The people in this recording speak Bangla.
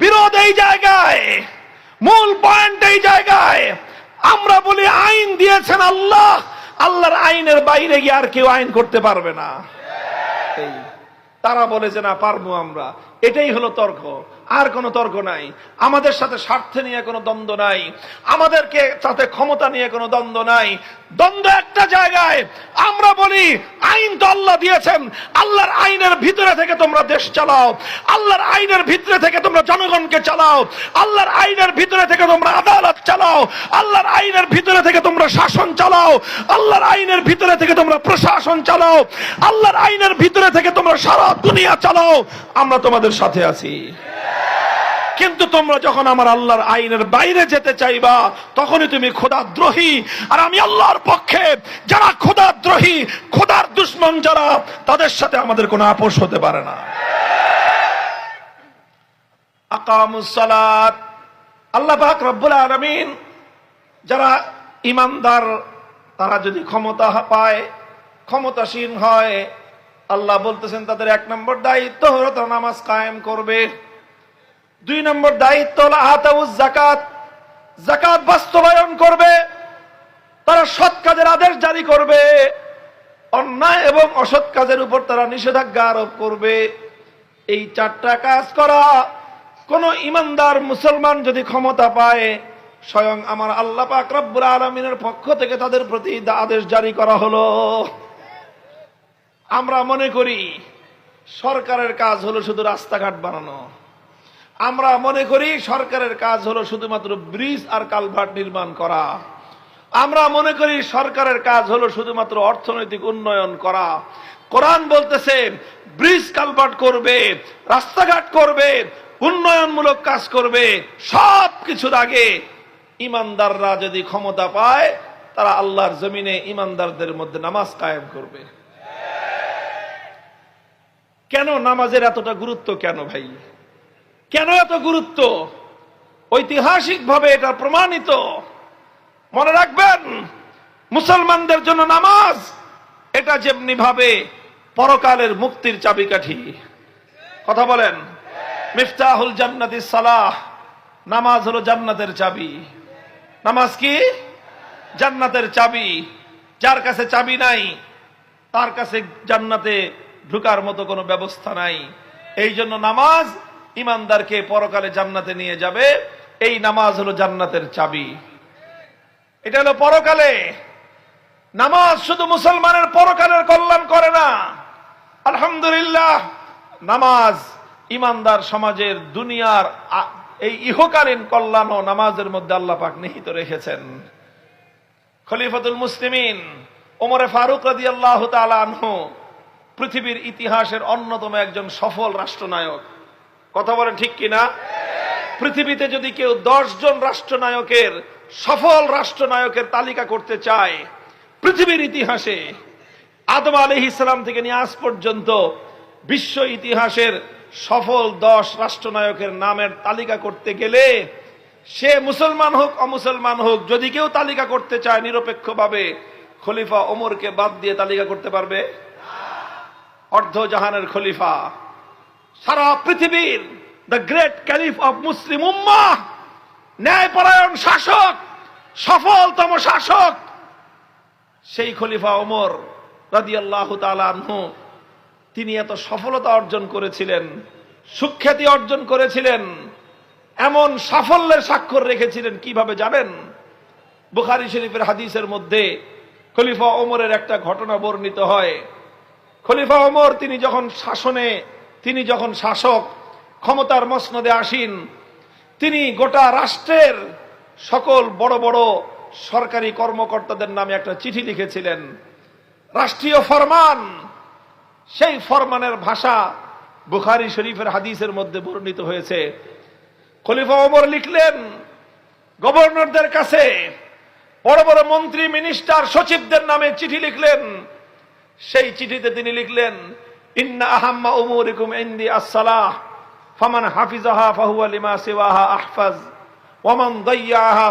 বিরোধ এই জায়গায় মূল পয়েন্ট এই জায়গায়। আমরা বলি আইন দিয়েছেন আল্লাহ আল্লাহর আইনের বাইরে গিয়ে আর কেউ আইন করতে পারবে না। তারা বলে যে না পারব আমরা। এটাই হলো তর্ক। আর কোনো তর্ক নাই। আমাদের সাথে স্বার্থে নিয়ে কোনো দ্বন্দ্ব নাই। আমাদেরকে সাথে ক্ষমতা নিয়ে কোনো দ্বন্দ্ব নাই। দ্বন্দ্ব একটা জায়গায়। আমরা বলি, আইন তো আল্লাহ দিয়েছেন। আল্লাহর আইনের ভিতরে থেকে তোমরা দেশ চালাও। আল্লাহর আইনের ভিতরে থেকে তোমরা জনগণকে চালাও। আল্লাহর আইনের ভিতরে থেকে তোমরা আদালত চালাও। আল্লাহর আইনের ভিতরে থেকে তোমরা শাসন চালাও। আল্লাহর আইনের ভিতরে থেকে তোমরা প্রশাসন চালাও। আল্লাহর আইনের ভিতরে থেকে তোমরা সারা দুনিয়া চালাও। আমরা তোমাদের সাথে আছি। কিন্তু তোমরা যখন আমার আল্লাহর আইনের বাইরে যেতে চাইবা, তখনই তুমি খোদাদ্রোহী আর আমি আল্লাহর পক্ষে, যারা খোদাদ্রোহী খোদার দুশ্মন যারা, তাদের সাথে আমাদের কোনো আপোষ হতে পারে না। আকামুসালাত আল্লাহ রব্বুল আলামিন, যারা ইমানদার তারা যদি ক্ষমতা পায়, ক্ষমতাসীন হয়, আল্লাহ বলতেছেন তাদের এক নম্বর দায়িত্ব হলো তারা নামাজ কায়েম করবে। দুই নম্বর দায়িত্ব হলো আতাউজ জাকাত জাকাত বাস্তবায়ন করবে, তারা সৎ কাজের আদেশ জারি করবে, অন্যায় এবং অসৎ কাজের উপর তারা নিষেধাজ্ঞা আরোপ করবে। এই চারটা কাজ করা, কোন ইমানদার মুসলমান যদি ক্ষমতা পায়, স্বয়ং আমার আল্লাহ পাক আলমিনের পক্ষ থেকে তাদের প্রতি আদেশ জারি করা হলো। আমরা মনে করি, সরকারের কাজ হলো শুধু রাস্তাঘাট বানানো। আমরা মনে করি সরকারের কাজ হলো শুধুমাত্র ব্রিজ আর কালভার্ট নির্মাণ করা। আমরা মনে করি সরকারের কাজ হলো শুধুমাত্র অর্থনৈতিক উন্নয়ন করা। কোরআন বলতেছে, ব্রিজ কালভার্ট করবে, রাস্তাঘাট করবে, উন্নয়নমূলক কাজ করবে সব কিছুর আগে ইমানদাররা যদি ক্ষমতা পায়, তারা আল্লাহর জমিনে ইমানদারদের মধ্যে নামাজ কায়েম করবে। কেন নামাজের এতটা গুরুত্ব কেন ভাই? কেন এত গুরুত্ব? ঐতিহাসিকভাবে এটা প্রমাণিত। মনে রাখবেন, মুসলমানদের জন্য নামাজ, এটা যেমনি ভাবে পরকালের মুক্তির চাবিকাঠি। কথা বলেন, মিফতাহুল জান্নাতি সালাহ, নামাজ হলো জান্নাতের চাবি। নামাজ কি? জান্নাতের চাবি। যার কাছে চাবি নাই, তার কাছে জান্নাতে ঢুকার মতো কোনো ব্যবস্থা নাই। এই জন্য নামাজ ইমানদারকে পরকালে জান্নাতে নিয়ে যাবে। এই নামাজ হলো জান্নাতের চাবি। এটা হলো পরকালে। নামাজ শুধু মুসলমানের পরকালের কল্যাণ করে না। আলহামদুলিল্লাহ, নামাজ ইমানদার সমাজের দুনিয়ার এই ইহকালীন কল্যাণ ও নামাজের মধ্যে আল্লাহ পাক নিহিত রেখেছেন। খলিফাতুল মুসলিমিন ওমরে ফারুক রাদি আল্লাহ পৃথিবীর ইতিহাসের অন্যতম একজন সফল রাষ্ট্রনায়ক। কথা বলেন ঠিক কিনা? পৃথিবীতে যদি কেউ দশ জন রাষ্ট্রনায়কের, সফল রাষ্ট্রনায়কের তালিকা করতে চায়, পৃথিবীর ইতিহাসে, আদম আলহ ইসলাম থেকে নিয়ে আজ পর্যন্ত বিশ্ব ইতিহাসের সফল দশ রাষ্ট্রনায়কের নামের তালিকা করতে গেলে, সে মুসলমান হোক, অমুসলমান হোক, যদি কেউ তালিকা করতে চায় নিরপেক্ষভাবে, খলিফা ওমরকে বাদ দিয়ে তালিকা করতে পারবে? অর্ধ জাহানের খলিফা। সারা পৃথিবীর the great caliph of Muslim উম্মা ন্যায়পরায়ণ শাসক, সফলতম শাসক, সেই খলিফা ওমর রাদিয়াল্লাহু তাআলা তিনি এত সফলতা অর্জন করেছিলেন, সুখ্যাতি অর্জন করেছিলেন, এমন সাফল্যের স্বাক্ষর রেখেছিলেন, কীভাবে জানেন বুখারি শরীফের হাদিসের মধ্যে খলিফা ওমরের একটা ঘটনা বর্ণিত হয়। খলিফা ওমর তিনি যখন শাসনে তিনি যখন শাসক ক্ষমতার মসনদে আসীন, তিনি গোটা রাষ্ট্রের সকল বড় বড় সরকারি কর্মকর্তাদের নামে একটা চিঠি লিখেছিলেন। রাষ্ট্রীয় ফরমান! সেই ফরমানের ভাষা বুখারি শরীফের হাদিসের মধ্যে বর্ণিত হয়েছে। খলিফা ওমর লিখলেন, গভর্নরদের কাছে বড় বড় মন্ত্রী, মিনিস্টার, সচিবদের নামে চিঠি লিখলেন। সেই চিঠিতে তিনি লিখলেন ইন্না আহাম্মা উমুরিকুম ইন্দি আসসালাহ ফামান হাফিজাহা ফাহুয়া লিমা সিওয়াহা আহফাজ ওয়ামান দাইয়াহা